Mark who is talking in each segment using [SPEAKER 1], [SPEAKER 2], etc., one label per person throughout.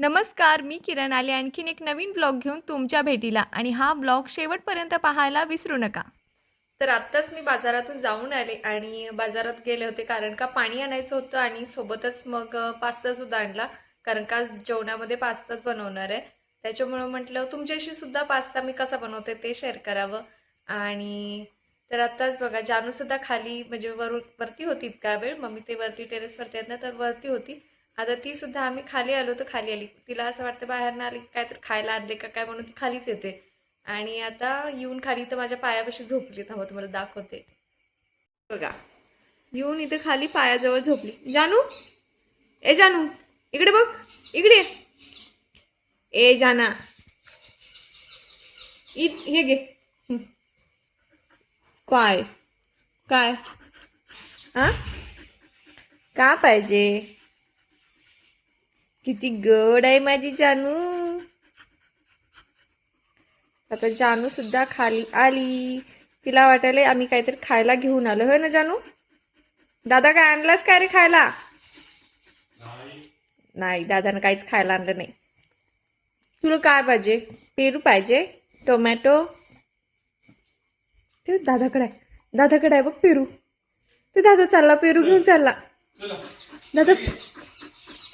[SPEAKER 1] नमस्कार मी किरण आले आणखीन एक नवीन ब्लॉग घेऊन तुमच्या भेटीला आणि हा ब्लॉग शेवटपर्यंत पाहायला विसरू नका. तर आत्ताच मी बाजारातून जाऊन आले आणि बाजारात गेले होते कारण का पाणी आणायचं होतं आणि सोबतच मग पास्तासुद्धा आणला. कारण का जेवणामध्ये पास्ताच बनवणार आहे. त्याच्यामुळं म्हटलं तुमच्याशी सुद्धा पास्ता मी कसा बनवते ते शेअर करावं. आणि तर आत्ताच बघा जानूसुद्धा खाली म्हणजे वरून वरती होती इतका वेळ. मग मी ते वरती टेरेसवरती आहेत ना तर वरती होती. आता ती सुद्धा आम्ही खाली आलो तर खाली आली. तिला असं वाटतं बाहेर ना आली काय तर खायला आणले का काय म्हणून ती खालीच येते. आणि आता येऊन खाली तर माझ्या पायापाशी झोपली थांबा तुम्हाला दाखवते. बघा. येऊन इथे खाली पायाजवळ झोपली. जानू? ए जानू. इकडे बघ. इकडे ए जाना. इ हे घे. पाय काय? काय? हा का पाहिजे? किती गड आहे माझी जानू. आता जानू सुद्धा खाली आली. तिला वाटायला आम्ही काहीतरी खायला घेऊन आलो. होय ना जानू? दादा काय आणलास काय रे खायला? नाही. दादानं काहीच खायला आणलं नाही. तुला काय पाहिजे? पेरू पाहिजे? टोमॅटो? ते दादाकडे आहे. दादाकडे आहे बघ पेरू. ते दादा चालला पेरू घेऊन चालला. दादा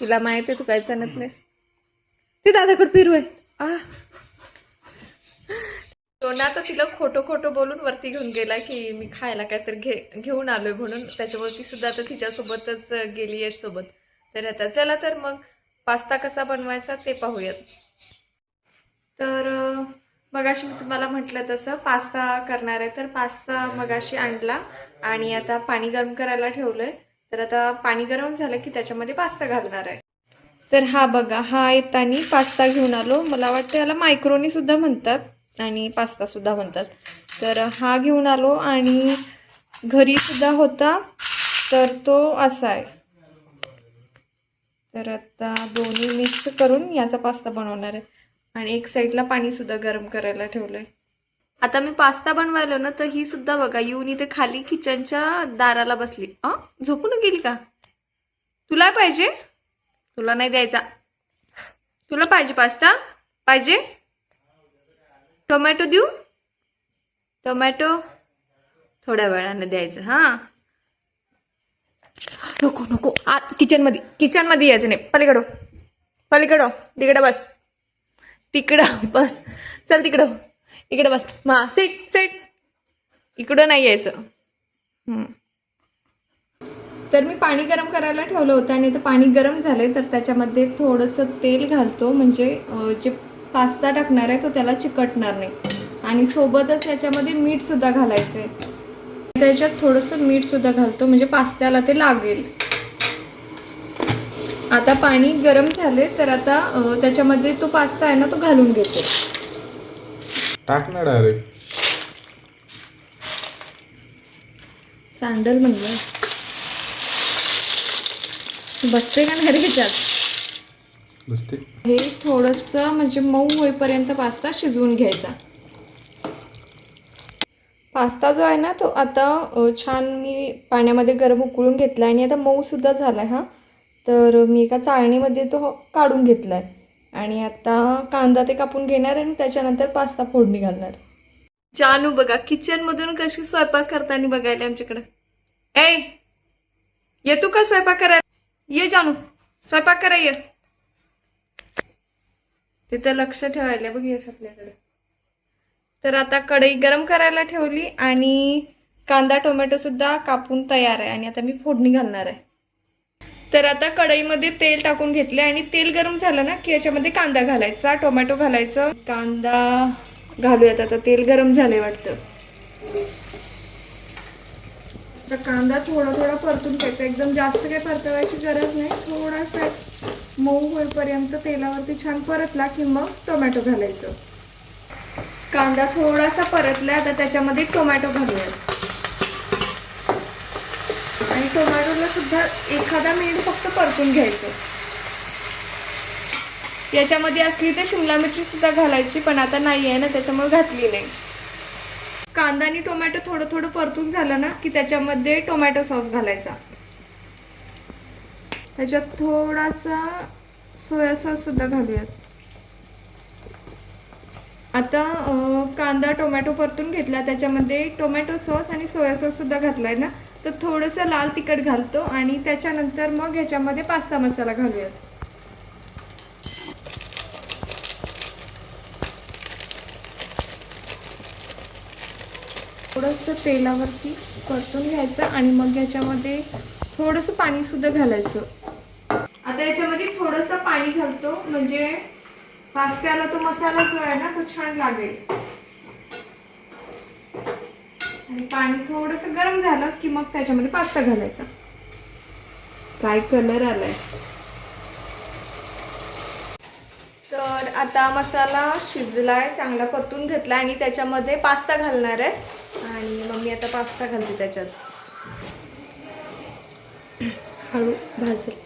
[SPEAKER 1] तुला माहीत आहे तू काय सांगत नाहीस? ते दादाकडे पेरू आहे. आ. सोना तर तिला खोटं खोटं बोलून वरती घेऊन गेला की मी खायला काहीतरी घे घेऊन आलोय म्हणून. त्याच्यावरती सुद्धा आता तिच्यासोबतच गेली यश सोबत. तर आता चला तर मग पास्ता कसा बनवायचा ते पाहूयात. तर मगाशी मी तुम्हाला म्हटलं तसं पास्ता करणार आहे तर पास्ता मगाशी आणला आणि आता पाणी गरम करायला ठेवलंय. तर आता पाणी गरम झालं की त्याच्यामध्ये पास्ता घालणार आहे. तर हा बघा हा येतानी पास्ता घेऊन आलो. मला वाटतं याला मायक्रोनी सुद्धा म्हणतात आणि पास्ता सुद्धा म्हणतात. तर हा घेऊन आलो आणि घरी सुद्धा होता तर तो असा आहे. तर आता दोन्ही मिक्स करून याचा पास्ता बनवणार आहे. आणि एक साईडला पाणी सुद्धा गरम करायला ठेवलंय. आता मी पास्ता बनवायलो ना तर ही सुद्धा बघा येऊन इथे खाली किचनच्या दाराला बसली. अ? झोपून गेली का? तुला पाहिजे? तुला नाही द्यायचा. तुला पाहिजे पास्ता? पाहिजे? टोमॅटो देऊ? टोमॅटो? थोड्या वेळानं द्यायचं हां. नको नको. आत किचनमध्ये किचनमध्ये यायचं नाही. पलीकडं. पलीकडं. तिकडं बस. तिकडं बस. चल तिकडं. इकडे बस. मा सेट सेट इकडं नाही यायचं. तर मी पाणी गरम करायला ठेवलं होतं आणि ते पाणी गरम झालंय तर त्याच्यामध्ये थोडंसं तेल घालतो. म्हणजे जे पास्ता टाकणार आहे तो त्याला चिकटणार नाही. आणि सोबतच याच्यामध्ये मीठ सुद्धा घालायचं आहे त्याच्यात थोडंसं मीठ सुद्धा घालतो म्हणजे पास्त्याला ते लागेल. आता पाणी गरम झाले तर आता त्याच्यामध्ये तो पास्ता आहे ना तो घालून घेतो.
[SPEAKER 2] टाक ना डायरेक्ट
[SPEAKER 1] सँडल म्हणलं. बसते का नाही ह्याच्यात?
[SPEAKER 2] बसते.
[SPEAKER 1] हे थोडंसं म्हणजे मऊ होईपर्यंत पास्ता शिजवून घ्यायचा. पास्ता जो आहे ना तो आता अ, छान मी पाण्यामध्ये गरम उकळून घेतला आणि आता मऊ सुद्धा झाला हा. तर मी एका चाळणीमध्ये तो काढून घेतलाय. आणि आता कांदा ते कापून घेणार आणि त्याच्यानंतर पास्ता फोडणी घालणार. जानू बघा किचन मधून कशी स्वयंपाक करताना बघायला आमच्याकडं. ए येतो का स्वयंपाक करायला ये जानू स्वयंपाक करा ये. तिथं लक्ष ठेवायला बघ यश आपल्याकडे. तर आता कढई गरम करायला ठेवली आणि कांदा टोमॅटो सुद्धा कापून तयार आहे आणि आता मी फोडणी घालणार आहे. तर आता कढईमध्ये तेल टाकून घेतले आणि तेल गरम झालं ना की याच्यामध्ये कांदा घालायचा टोमॅटो घालायचं. कांदा घालूयात आता तेल गरम झाले वाटतं. तर कांदा थोडा थोडा परतून घ्यायचा. एकदम जास्त काही परतवायची गरज नाही. थोडासा मऊ होईपर्यंत तेलावरती छान परतला की मग टोमॅटो घालायचं. कांदा थोडासा परतला आता त्याच्यामध्ये टोमॅटो घालूया आणि टोमॅटोला सुद्धा एखादा मिनिट फक्त परतून घ्यायचं. याच्यामध्ये असली तर शिमला मिरची सुद्धा घालायची पण आता नाही आहे ना त्याच्यामुळे घातली नाही. कांदा आणि टोमॅटो थोडं थोडं परतून झालं ना की त्याच्यामध्ये टोमॅटो सॉस घालायचा. त्याच्यात थोडासा सोया सॉस सुद्धा घालूयात. आता कांदा टोमॅटो परतून घेतला त्याच्यामध्ये टोमॅटो सॉस आणि सोया सॉस सुद्धा घातलाय ना तर थोडंसं लाल तिखट घालतो आणि त्याच्यानंतर मग ह्याच्यामध्ये पास्ता मसाला घालूयात. थोडंसं तेलावरती परतून घ्यायचं आणि मग ह्याच्यामध्ये थोडंसं पाणी सुद्धा घालायचं. आता याच्यामध्ये थोडंसं पाणी घालतो म्हणजे पास्त्याला तो मसाला जो आहे ना तो छान लागेल. आणि पाणी थोडंसं गरम झालं की मग त्याच्यामध्ये पास्ता घालायचा. काय कलर आलाय? तर आता मसाला शिजलाय चांगला परतून घेतला आणि त्याच्यामध्ये पास्ता घालणार आहे. आणि मग मी आता पास्ता घालते त्याच्यात. हळू भाजेल.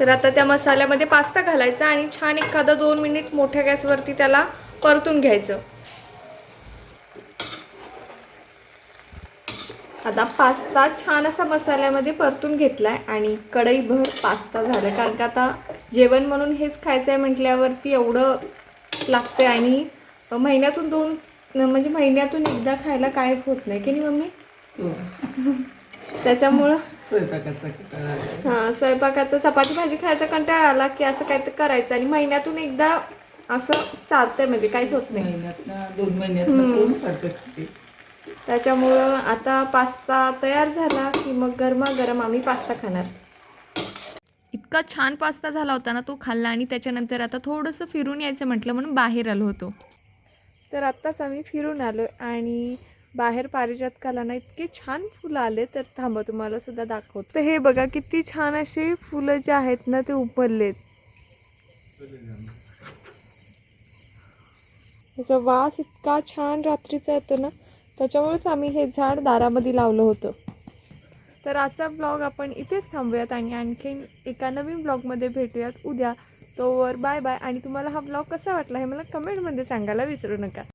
[SPEAKER 1] तर आता त्या मसाल्यामध्ये पास्ता घालायचा आणि छान एखादा दोन मिनिट मोठ्या गॅसवरती त्याला परतून घ्यायचं. आता पास्ता छान असा मसाल्यामध्ये परतून घेतलाय आणि कढईभर पास्ता झाला. कारण का आता जेवण म्हणून हेच खायचं आहे म्हटल्यावरती एवढं लागतंय आणि महिन्यातून दोन म्हणजे महिन्यातून एकदा खायला काय होत नाही. की नाही मम्मी?
[SPEAKER 3] हो.
[SPEAKER 1] त्याच्यामुळं
[SPEAKER 3] स्वयंपाकाचा.
[SPEAKER 1] हां स्वयंपाकाचं चपाती भाजी खायचा कंटाळा आला की असं काहीतरी करायचं आणि महिन्यातून एकदा असं चालतंय म्हणजे काहीच होत नाही.
[SPEAKER 3] दोन खाते?
[SPEAKER 1] त्याच्यामुळं आता पास्ता तयार झाला की मग गरमागरम आम्ही पास्ता खाणार. इतका छान पास्ता झाला होता ना तो खाल्ला आणि त्याच्यानंतर आता थोडंसं फिरून यायचं म्हटलं म्हणून बाहेर आलो होतो. तर आत्ताच आम्ही फिरून आलो आणि बाहेर पारिजातकाला ना इतके छान फुलं आले तर थांबा तुम्हाला सुद्धा दाखवतो. तर हे बघा किती छान असे फुलं जे आहेत ना ते उपललेत त्याचा वास इतका छान रात्रीचा येतो ना. त्याच्यामुळेच आम्ही हे झाड दारामध्ये लावलं होतं. तर आजचा ब्लॉग आपण इथेच थांबूयात आणि आणखीन एका नवीन ब्लॉगमध्ये भेटूयात. उद्या तोवर बाय बाय. आणि तुम्हाला हा ब्लॉग कसा वाटला हे मला कमेंटमध्ये सांगायला विसरू नका.